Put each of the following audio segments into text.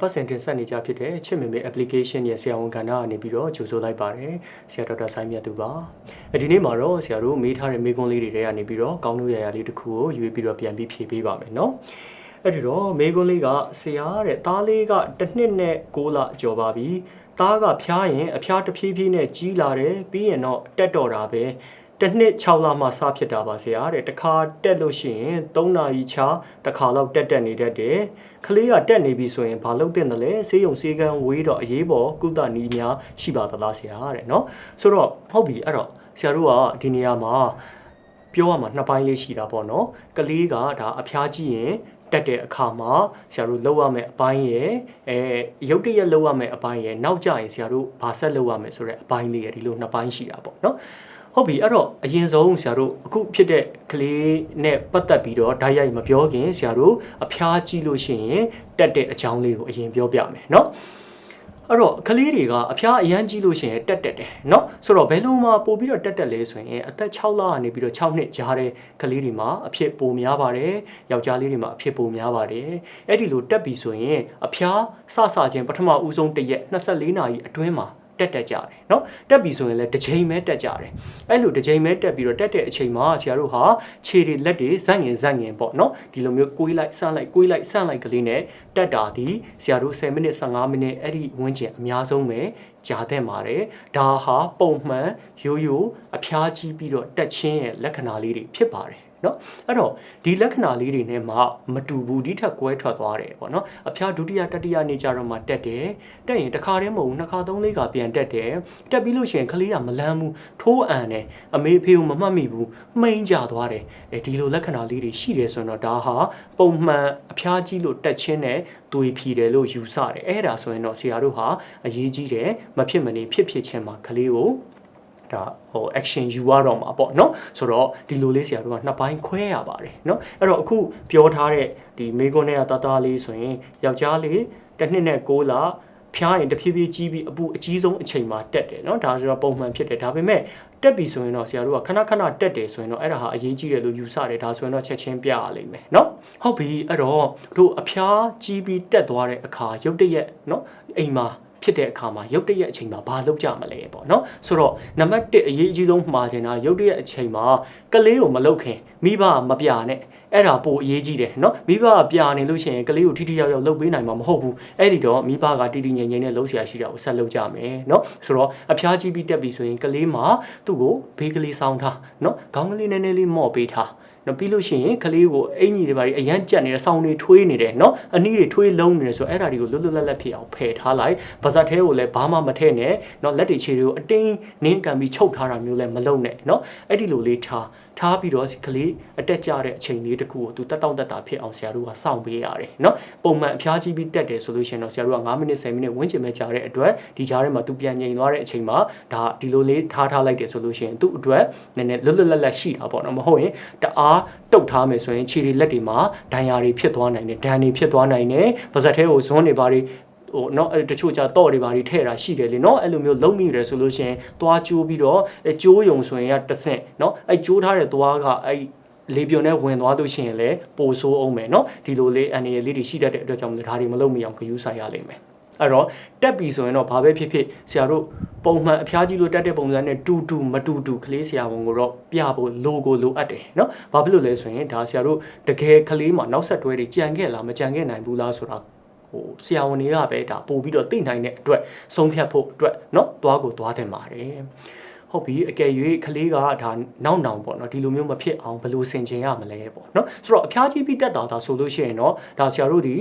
ပတ်စဉ်တင်ဆက်နေကြဖြစ်တဲ့ချစ်မေမေ application ရဲ့ဆရာဝန်ကဏ္ဍကနေပြီးတော့ကြိုဆိုလိုက်ပါတယ်ဆရာဒေါက်တာဆိုင်မြတ်သူပါအဲဒီနေ့မှာတော့ဆရာတို့မေးထားတဲ့မေးခွန်းလေးတွေထဲကနေပြီးတော့ကောင်းလို့ရရလေးတစ်ခုကိုရွေးပြီးတော့ပြန်ပြီးဖြေပေးပါမယ်เนาะအဲ့ဒီတော့မေးခွန်းလေးကဆရာတဲ့သားလေးကတစ်နှစ်နဲ့6လကျော်ပါပြီသားကဖျားရင်အဖျားတစ်ဖြည်းဖြည်းနဲ့ကြီးလာတယ်ပြီးရင်တော့တက်တော်တာပဲ တစ်နှစ်6လမှစဖြစ်တာပါဆရာတဲ့တခါတက်လို့ရှိရင်3နာရီချာတခါလောက်တက်တက်နေတတ်တယ်ကလေးကတက်နေပြီဆိုရင်ဘာလုပ်တင်တယ်လဲဆေးရုံဆေးကန်းဝေးတော့အရေးပေါ်ကုသနည်းများရှိပါသလားဆရာတဲ့เนาะဆိုတော့ဟုတ်ပြီအဲ့တော့ဆရာတို့ကဒီနေရာမှာပြောရမှာနှစ်ပိုင်းလေးရှိတာပေါ့နော်ကလေးကဒါအဖျားကြီးရင်တက်တဲ့အခါမှာဆရာတို့လောက်ရမယ့်အပိုင်းရယ်အဲရုပ်တရက်လောက်ရမယ့်အပိုင်းရယ်နောက်ကြရင်ဆရာတို့ဘာဆက်လောက်ရမယ်ဆိုတဲ့အပိုင်းလေးရယ်ဒီလိုနှစ်ပိုင်းရှိတာပေါ့နော် ဟုတ်ပြီအဲ့တော့အရင်ဆုံးဆရာတို့အခုဖြစ်တဲ့ကလေးနဲ့ပတ်သက်ပြီးတော့ဓာတ်ရိုက်မပြောခင်ဆရာတို့အဖျားကြည့်လို့ရှိရင်တက်တဲ့အကြောင်းလေးကိုအရင်ပြောပြမယ်เนาะအဲ့တော့ကလေးတွေကအဖျားအရန်ကြီးလို့ရှိရင်တက်တက်တယ်เนาะဆိုတော့ဘယ်လိုမှပို့ပြီးတော့တက်တက်လဲဆိုရင်အသက်6လကနေပြီးတော့6နှစ်ကြားတဲ့ကလေးတွေမှာအဖြစ်ပိုများပါတယ်ယောက်ျားလေးတွေမှာအဖြစ်ပိုများပါတယ်အဲ့ဒီလိုတက်ပြီဆိုရင်အဖျားစစချင်းပထမဦးဆုံးတစ်ရက်24နာရီအတွင်းမှာ တက်တက်ကြတယ်เนาะတက်ပြီဆိုရင်လည်းတစ်ချိန်ပဲတက်ကြတယ်အဲ့လိုတစ်ချိန်ပဲတက်ပြီးတော့တက်တဲ့အချိန်မှာဆရာတို့ဟာခြေတွေလက်တွေဇက်ငင်ဇက်ငင်ပေါ့เนาะဒီလိုမျိုးကိုွေးလိုက်ဆန့်လိုက်ကိုွေးလိုက်ဆန့်လိုက်ကလေးနဲ့တက်တာဒီဆရာတို့10မိနစ်15မိနစ်အဲ့ဒီဝန်းကျင်အများဆုံးပဲကြာတဲ့ပါတယ်ဒါဟာပုံမှန်ရိုးရိုးအဖျားကြီးပြီးတော့တက်ချင်းရဲ့လက္ခဏာလေးတွေဖြစ်ပါတယ် နော်အဲ့တော့ဒီလက္ခဏာလေးတွေနဲ့မှမတူဘူးဒီထက်ကွဲထွက်သွားတယ်ပေါ့နော်အဖျားဒုတိယတတိယနေကြတော့မှတက်တယ်တက်ရင်တစ်ခါတည်းမဟုတ်ဘူးနှစ်ခါသုံးလေးကပြန်တက်တယ်တက်ပြီးလို့ရှိရင်ကလေးကမလန်းဘူးထိုးအန်တယ်အမေဖေကိုမမှတ်မိဘူးမှိန်ကြသွားတယ်အဲဒီလိုလက္ခဏာလေးတွေရှိတယ်ဆိုတော့ဒါဟာပုံမှန်အဖျားကြီးလို့တက်ချင်းနဲ့သွေးဖြီတယ်လို့ယူဆတယ်အဲ့ဒါဆိုရင်တော့ဆရာတို့ဟာအရေးကြီးတယ်မဖြစ်မနေဖြစ်ဖြစ်ချင်းမှာကလေးကို ဒါဟို action ယူရတော့မှာပေါ့เนาะဆိုတော့ဒီလိုလေးဆရာတို့ကနှစ်ပိုင်းခွဲရပါတယ်เนาะအဲ့တော့အခုပြောထားတဲ့ဒီမိကွန်းနဲ့တသားလေးဆိုရင်ယောက်ျားလေးတစ်နှစ်နဲ့6လဖျားရင်တဖြည်းဖြည်းကြီးပြီးအပူအကြီးဆုံးအချိန်မှာတက်တယ်เนาะဒါဆိုတော့ပုံမှန်ဖြစ်တယ်ဒါပေမဲ့တက်ပြီဆိုရင်တော့ဆရာတို့ကခဏခဏတက်တယ်ဆိုရင်တော့အဲ့ဒါဟာအရေးကြီးတယ်လို့ယူဆတယ်ဒါဆိုရင်တော့ချက်ချင်းပြရလိမ့်မယ်เนาะဟုတ်ပြီအဲ့တော့တို့အဖျားကြီးပြီးတက်သွားတဲ့အခါရုတ်တရက်เนาะအိမ်မှာ ဖြစ်တဲ့အခါမှာရုတ်တရက်အချိန်မှာဘာလုပ်ကြမလဲပေါ့နော်ဆိုတော့နံပါတ်1အရေးအကြီးဆုံးမှာချင်တာရုတ်တရက်အချိန်မှာကလေးကိုမလုတ်ခင်မိဘမပြနဲ့အဲ့ဒါပိုအရေးကြီးတယ်နော်မိဘကပြနေလို့ရှိရင်ကလေးကိုထိထိရောက်ရောက်လုပ်ပေးနိုင်မှာမဟုတ်ဘူးအဲ့ဒီတော့မိဘကတီတီငိမ့်ငိမ့်နဲ့လှုပ်ရှားရှိတာကိုဆက်လုပ်ကြမယ်နော်ဆိုတော့အဖျားကြီးပြီးတက်ပြီဆိုရင်ကလေးမှာသူ့ကိုဘေးကလေးဆောင်းထားနော်ခေါင်းကလေးနည်းနည်းလေးမော့ပေးထား နော်ပြီးလို့ရှိရင်ကလေးကိုအင်ကြီးတွေပါအရန်ကြက်နေတဲ့ဆောင်းတွေထွေးနေတယ်နော်အနီးတွေထွေးလုံးနေတယ်ဆိုအဲ့ဒါတွေကိုလွတ်လွတ်လပ်လပ်ဖြစ်အောင်ဖယ်ထားလိုက်ပါဇက်သေးကိုလည်းဘာမှမထည့်နဲ့နော်လက်တွေခြေတွေကိုအတင်းနင်းကန်ပြီးချုပ်ထားတာမျိုးလည်းမလုပ်နဲ့နော်အဲ့ဒီလိုလေးထားထားပြီးတော့ကလေးအတက်ကြတဲ့အချိန်လေးတခုကိုသူတက်တောင့်တက်တာဖြစ်အောင်ဆရာတို့ကစောင့်ပေးရတယ်နော်ပုံမှန်အဖျားကြီးပြီးတက်တယ်ဆိုလို့ရှိရင်တော့ဆရာတို့က9မိနစ်10မိနစ်ဝန်းကျင်ပဲကြာတဲ့အတွက်ဒီကြားထဲမှာသူပြန်ငြိမ်သွားတဲ့အချိန်မှာဒါဒီလိုလေးထားထားလိုက်တယ်ဆိုလို့ရှိရင်သူ့အတွက်နည်းနည်းလွတ်လွတ်လပ်လပ်ရှိတာပေါ့နော်မဟုတ်ရင်တအာတုတ်ထားမယ်ဆိုရင်ခြေတွေလက်တွေမှာဒဏ်ရာတွေဖြစ်သွားနိုင်တယ်ဒဏ်တွေဖြစ်သွားနိုင်တယ်ပါဇက်ထဲကိုဇွန်းတွေပါတွေဟိုเนาะတချို့ကြတော့တွေဘာတွေထည့်တာရှိတယ်လေเนาะအဲ့လိုမျိုးလုံးမိတယ်ဆိုလို့ရှိရင်သွားကျိုးပြီးတော့အဲကျိုးယုံဆိုရင်ကတစ်ဆင့်เนาะအဲကျိုးထားတဲ့သွားကအဲလေပြုံနဲ့ဝင်သွားလို့ရှိရင်လည်းပိုဆိုးအောင်မယ်เนาะဒီလိုလေးအနေလေးတွေရှိတတ်တဲ့အတွက်ကြောင့်ဒါတွေမလုပ်မိအောင်ဂရုစိုက်ရလိမ့်မယ် အဲ့တော့တက်ပြီဆိုရင်တော့ဘာပဲဖြစ်ဖြစ်ဆရာတို့ပုံမှန်အဖျားကြီးလို့တက်တဲ့ပုံစံနဲ့တူတူမတူတူကလေးဆရာဝန်ကိုတော့ပြဖို့လိုကိုလိုအပ်တယ်เนาะဘာဖြစ်လို့လဲဆိုရင်ဒါဆရာတို့တကယ်ကလေးမှာနောက်ဆက်တွဲတွေကြံခဲ့လားမကြံခဲ့နိုင်ဘူးလားဆိုတာဟိုဆရာဝန်တွေကပဲဒါပို့ပြီးတော့သိနိုင်တဲ့အတွက်ဆုံးဖြတ်ဖို့အတွက်เนาะသွားကိုသွားတင်ပါတယ်ဟုတ်ပြီအကယ်၍ကလေးကဒါနောက်နောင်ပေါ့နော်ဒီလိုမျိုးမဖြစ်အောင်ဘယ်လိုဆင်ခြင်ရမလဲပေါ့နော်ဆိုတော့အဖျားကြီးပြီးတက်တာဒါဆိုလို့ရှိရင်တော့ဒါဆရာတို့ဒီ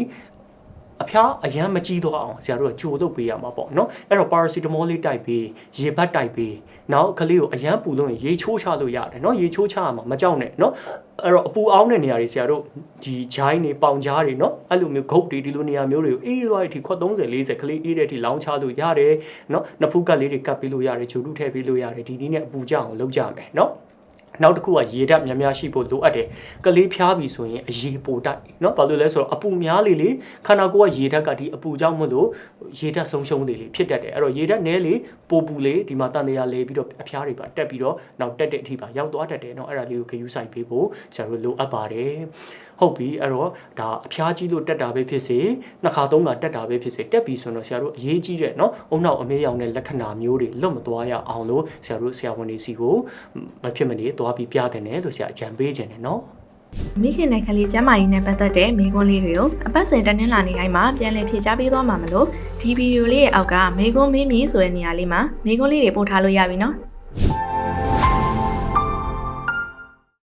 အဖျားအရန်မကြီးတော့အောင်ဆရာတို့ကကြိုလုပ်ပေးရမှာပေါ့နော်အဲ့တော့ paracetamol လေးတိုက်ပေးရေဘတ်တိုက်ပေးနောက်ကလေးကိုအရန်ပူလို့ရင်ရေချိုးချလို့ရတယ်နော်ရေချိုးချရမှာမကြောက်နဲ့နော်အဲ့တော့အပူအောင်းတဲ့နေရာတွေဆရာတို့ဒီဂျိုင်းတွေပေါင်ကြားတွေနော်အဲ့လိုမျိုးဂုတ်တွေဒီလိုနေရာမျိုးတွေကိုအေးသွားတဲ့အထိခွက်30 40ကလေးအေးတဲ့အထိလောင်းချလို့ရတယ်နော်နှစ်ဖူးကတ်လေးတွေကတ်ပေးလို့ရတယ်ဂျိုတုထည့်ပေးလို့ရတယ်ဒီနည်းနဲ့အပူကြအောင်လုပ်ကြမယ်နော် နောက်တစ်ခုကရေဓာတ်များများရှိဖို့လိုအပ်တယ်။ကလေးဖျားပြီဆိုရင်အရေပိုတိုက်เนาะဘာလို့လဲဆိုတော့အပူများလေလေခန္ဓာကိုယ်ကရေဓာတ်ကဒီအပူကြောင့်မလို့ရေဓာတ်ဆုံးရှုံးလေလေဖြစ်တတ်တယ်။အဲ့တော့ရေဓာတ်နဲလေပိုပူလေဒီမှာတန်တရားလေပြီးတော့အဖျားတွေပါတက်ပြီးတော့နောက်တက်တဲ့အထိပါရောက်သွားတတ်တယ်เนาะအဲ့ဒါလေးကိုဂရုစိုက်ပေးဖို့ဆရာတို့လိုအပ်ပါတယ်။ ဟုတ်ပြီအဲ့တော့ဒါအဖျားကြီးလို့တက်တာပဲဖြစ်စေနှစ်ခါသုံးခါတက်တာပဲဖြစ်စေတက်ပြီဆိုတော့ဆရာတို့အရေးကြီးတဲ့နော်အုံနောက်အမေးရောင်တဲ့လက္ခဏာမျိုးတွေလွတ်မသွားရအောင်လို့ဆရာတို့ဆရာဝန်တွေစီကိုမဖြစ်မနေသွားပြီးပြတယ်တယ်လို့ဆရာအကြံပေးခြင်းတယ်နော်မိခင်နဲ့ကလေးကျမ်းမာရေးနဲ့ပတ်သက်တဲ့မိကွန်းလေးတွေကိုအပတ်စဉ်တနင်္လာနေ့တိုင်းမှာပြန်လည်ဖြေကြားပေးသွားမှာမလို့ဒီဗီဒီယိုလေးရဲ့အောက်ကမိကွန်းမင်းမီဆိုတဲ့နေရာလေးမှာမိကွန်းလေးတွေပို့ထားလို့ရပြီနော်